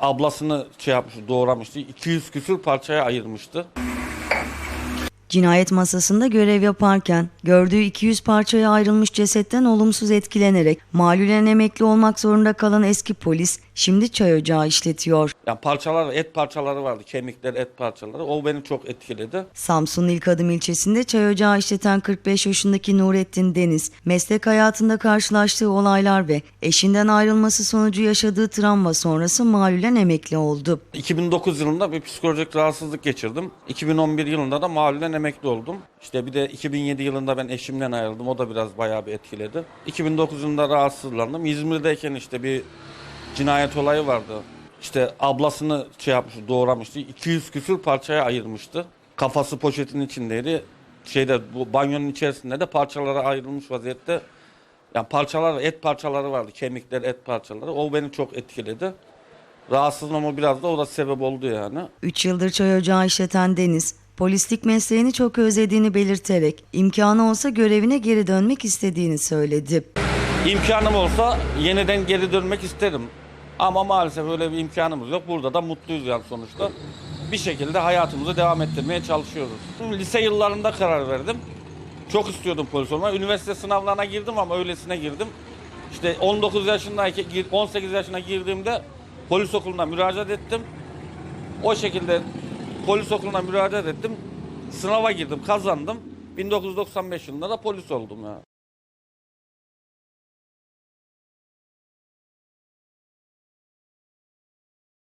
ablasını şey yapmıştı, doğramıştı. 200 küsür parçaya ayırmıştı. Cinayet masasında görev yaparken gördüğü 200 parçaya ayrılmış cesetten olumsuz etkilenerek malulen emekli olmak zorunda kalan eski polis şimdi çay ocağı işletiyor. Yani parçalar, et parçaları vardı. Kemikler, et parçaları. O beni çok etkiledi. Samsun'un İlk Adım ilçesinde çay ocağı işleten 45 yaşındaki Nurettin Deniz, meslek hayatında karşılaştığı olaylar ve eşinden ayrılması sonucu yaşadığı travma sonrası malulen emekli oldu. 2009 yılında bir psikolojik rahatsızlık geçirdim. 2011 yılında da mahallen emekli oldum. İşte bir de 2007 yılında ben eşimden ayrıldım. O da biraz bayağı bir etkiledi. 2009 yılında rahatsızlandım. İzmir'deyken işte bir cinayet olayı vardı. İşte ablasını şey yapmıştı, doğramıştı. 200 küsür parçaya ayırmıştı. Kafası poşetin içindeydi. Şeyde bu banyonun içerisinde de parçalara ayrılmış vaziyette. Yani parçalar, et parçaları vardı. Kemikler, et parçaları. O beni çok etkiledi. Rahatsızlığıma biraz da o da sebep oldu yani. 3 yıldır çay ocağı işleten Deniz, polislik mesleğini çok özlediğini belirterek imkanı olsa görevine geri dönmek istediğini söyledi. İmkanım olsa yeniden geri dönmek isterim. Ama maalesef öyle bir imkanımız yok. Burada da mutluyuz yani sonuçta. Bir şekilde hayatımızı devam ettirmeye çalışıyoruz. Lise yıllarında karar verdim. Çok istiyordum polis olmayı. Üniversite sınavlarına girdim ama öylesine girdim. İşte 19 yaşındayken, 18 yaşına girdiğimde polis okuluna müracaat ettim. O şekilde polis okuluna müracaat ettim. Sınava girdim, kazandım. 1995 yılında da polis oldum ya.